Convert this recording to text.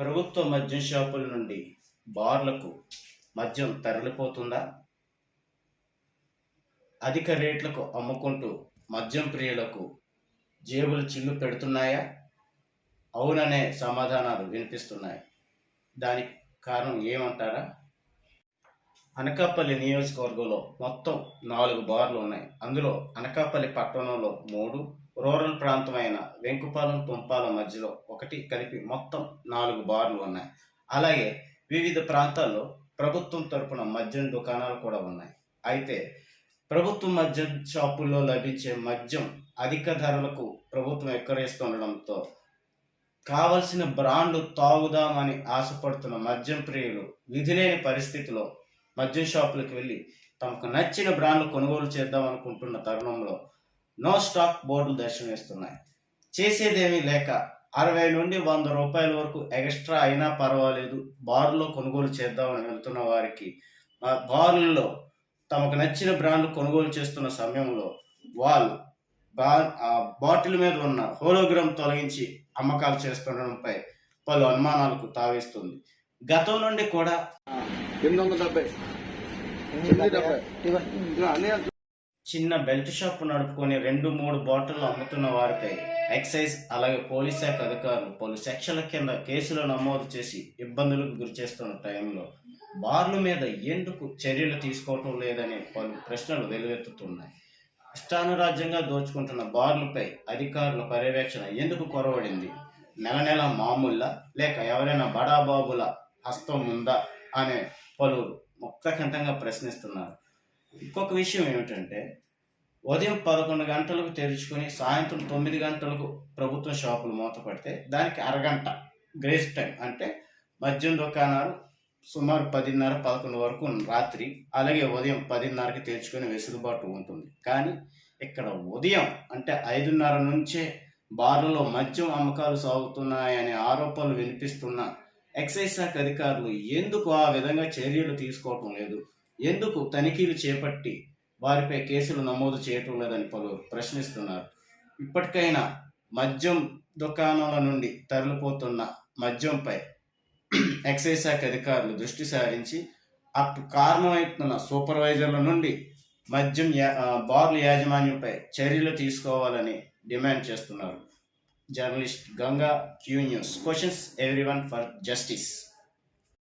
ప్రభుత్వ మద్యం షాపుల నుండి బార్లకు మద్యం తరలిపోతుందా? అధిక రేట్లకు అమ్ముకుంటూ మద్యం ప్రియులకు జేబులు చిల్లు పెడుతున్నాయా? అవుననే సమాధానాలు వినిపిస్తున్నాయి. దానికి కారణం ఏమంటారా? అనకాపల్లి నియోజకవర్గంలో మొత్తం నాలుగు బార్లు ఉన్నాయి. అందులో అనకాపల్లి పట్టణంలో మూడు రూరల్ ప్రాంతమైన వెంకుపాలెం తుంపాల మధ్యలో ఒకటి కలిపి మొత్తం నాలుగు బార్లు ఉన్నాయి. అలాగే వివిధ ప్రాంతాల్లో ప్రభుత్వం తరపున మద్యం దుకాణాలు కూడా ఉన్నాయి. అయితే ప్రభుత్వ మద్యం షాపుల్లో లభించే మద్యం అధిక ధరలకు ప్రభుత్వం ఎక్కరేస్తుండడంతో కావలసిన బ్రాండ్లు తాగుదామని ఆశపడుతున్న మద్యం ప్రియులు విధిలేని పరిస్థితిలో మద్యం షాపులకు వెళ్ళి తమకు నచ్చిన బ్రాండ్లు కొనుగోలు చేద్దాం అనుకుంటున్న తరుణంలో నో స్టాక్ బోర్డులు దర్శనమిస్తున్నాయి. చేసేదేమీ లేక అరవై నుండి వంద రూపాయల వరకు ఎక్స్ట్రా అయినా పర్వాలేదు. బార్లో కొనుగోలు చేద్దామని వెళ్తున్న వారికి బార్లలో తమకు నచ్చిన బ్రాండ్లు కొనుగోలు చేస్తున్న సమయంలో వాళ్ళు బా ఆ బాటిల్ మీద ఉన్న హోలోగ్రామ్ తొలగించి అమ్మకాలు చేస్తుండడంపై పలు అనుమానాలకు తావిస్తుంది. గతం నుండి కూడా ఎనిమిది వందల డెబ్బై. ఎనిమిది డెబ్బై. చిన్న బెల్ట్ షాప్ నడుపుకొని రెండు మూడు బాటిల్లు అమ్ముతున్న వారిపై ఎక్సైజ్ అలాగే పోలీస్ శాఖ అధికారులు పలు సెక్షన్ల కింద కేసులు నమోదు చేసి ఇబ్బందులకు గురి చేస్తున్న టైంలో బార్ల మీద ఎందుకు చర్యలు తీసుకోవటం లేదనే పలు ప్రశ్నలు వెలువెత్తుతున్నాయి. ఇష్టానురాజ్యంగా దోచుకుంటున్న బార్లపై అధికారుల పర్యవేక్షణ ఎందుకు కొరవడింది? నెల నెల మామూళ్ళ లేక ఎవరైనా బడాబాబుల హస్తం ఉందా? అనే పలువురు ముక్తకంతంగా ప్రశ్నిస్తున్నారు. ఇంకొక విషయం ఏమిటంటే ఉదయం పదకొండు గంటలకు తెరుచుకొని సాయంత్రం తొమ్మిది గంటలకు ప్రభుత్వ షాపులు మూతపడితే దానికి అరగంట గ్రేస్ టైం అంటే మద్యం దుకాణాలు సుమారు పదిన్నర పదకొండు వరకు రాత్రి అలాగే ఉదయం పదిన్నరకి తెరుచుకొని వెసులుబాటు ఉంటుంది. కానీ ఇక్కడ ఉదయం అంటే ఐదున్నర నుంచే బార్లలో మద్యం అమ్మకాలు సాగుతున్నాయనే ఆరోపణలు వినిపిస్తున్న ఎక్సైజ్ శాఖ అధికారులు ఎందుకు ఆ విధంగా చర్యలు తీసుకోవటం లేదు? ఎందుకు తనిఖీలు చేపట్టి వారిపై కేసులు నమోదు చేయటం లేదని పలువురు ప్రశ్నిస్తున్నారు. ఇప్పటికైనా మద్యం దుకాణాల నుండి తరలిపోతున్న మద్యంపై ఎక్సైజ్ శాఖ అధికారులు దృష్టి సారించి అటు కారణమవుతున్న సూపర్వైజర్ల నుండి మద్యం బార్ల యాజమాన్యంపై చర్యలు తీసుకోవాలని డిమాండ్ చేస్తున్నారు. Journalist Ganga Q news. Questions everyone for justice.